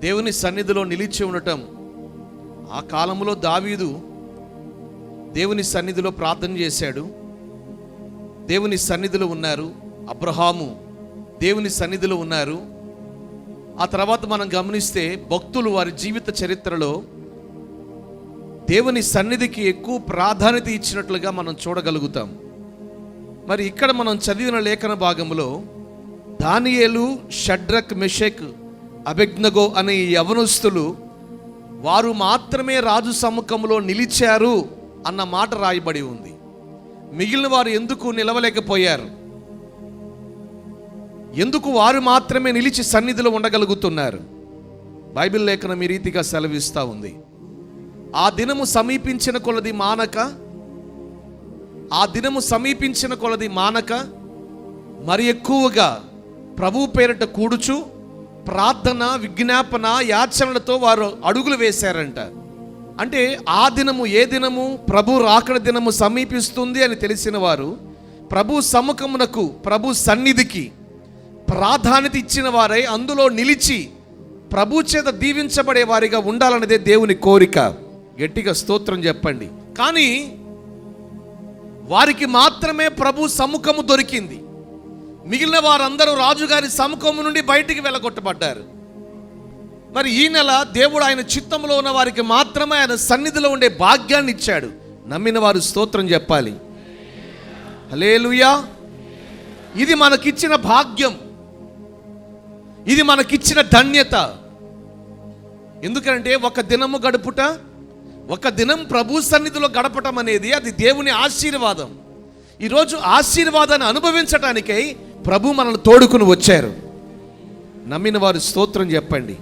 దేవుని సన్నిధిలో నిలిచి ఉండటం. ఆ కాలంలో దావీదు దేవుని సన్నిధిలో ప్రార్థన చేశాడు. దేవుని సన్నిధిలో ఉన్నారు అబ్రహాము. దేవుని సన్నిధిలో ఉన్నారు. ఆ తర్వాత మనం గమనిస్తే భక్తులు వారి జీవిత చరిత్రలో దేవుని సన్నిధికి ఎక్కువ ప్రాధాన్యత ఇచ్చినట్లుగా మనం చూడగలుగుతాం. మరి ఇక్కడ మనం చదివిన లేఖన భాగంలో దానియేలు షడ్రక్ మెషక్ అభిజ్ఞగో అనే యవనస్తులు వారు మాత్రమే రాజు సముఖంలో నిలిచారు అన్న మాట రాయబడి ఉంది. మిగిలిన వారు ఎందుకు నిలవలేకపోయారు? ఎందుకు వారు మాత్రమే నిలిచి సన్నిధిలో ఉండగలుగుతున్నారు? బైబిల్ లేఖనం ఈ రీతిగా సెలవిస్తూ ఉంది. ఆ దినము సమీపించిన కొలది మానక ఆ దినము సమీపించిన కొలది మానక మరి ఎక్కువగా ప్రభు పేరిట కూడుచు ప్రార్థన విజ్ఞాపన యాచనలతో వారు అడుగులు వేశారంట. అంటే ఆ దినము ఏ దినము? ప్రభు రాకడ దినము సమీపిస్తుంది అని తెలిసిన వారు ప్రభు సముఖమునకు ప్రభు సన్నిధికి ప్రాధాన్యత ఇచ్చిన వారై అందులో నిలిచి ప్రభు చేత దీవించబడే వారిగా ఉండాలన్నదే దేవుని కోరిక. గట్టిగా స్తోత్రం చెప్పండి. కానీ వారికి మాత్రమే ప్రభు సముఖము దొరికింది. మిగిలిన వారందరూ రాజుగారి సముఖము నుండి బయటికి వెళ్ళగొట్టబడ్డారు. మరి ఈ నెల దేవుడు ఆయన చిత్తంలో ఉన్న వారికి మాత్రమే ఆయన సన్నిధిలో ఉండే భాగ్యాన్ని ఇచ్చాడు. నమ్మిన వారు స్తోత్రం చెప్పాలి. హలేలుయా ఇది మనకిచ్చిన భాగ్యం. ఇది మనకిచ్చిన ధన్యత. ఎందుకంటే ఒక దినము గడుపుట ఒక దినం ప్రభు సన్నిధిలో గడపటం అనేది అది దేవుని ఆశీర్వాదం. ఈరోజు ఆశీర్వాదాన్ని అనుభవించటానికై ప్రభు మనల్ని తోడుకుని వచ్చారు. నమ్మిన వారు స్తోత్రం చెప్పండి.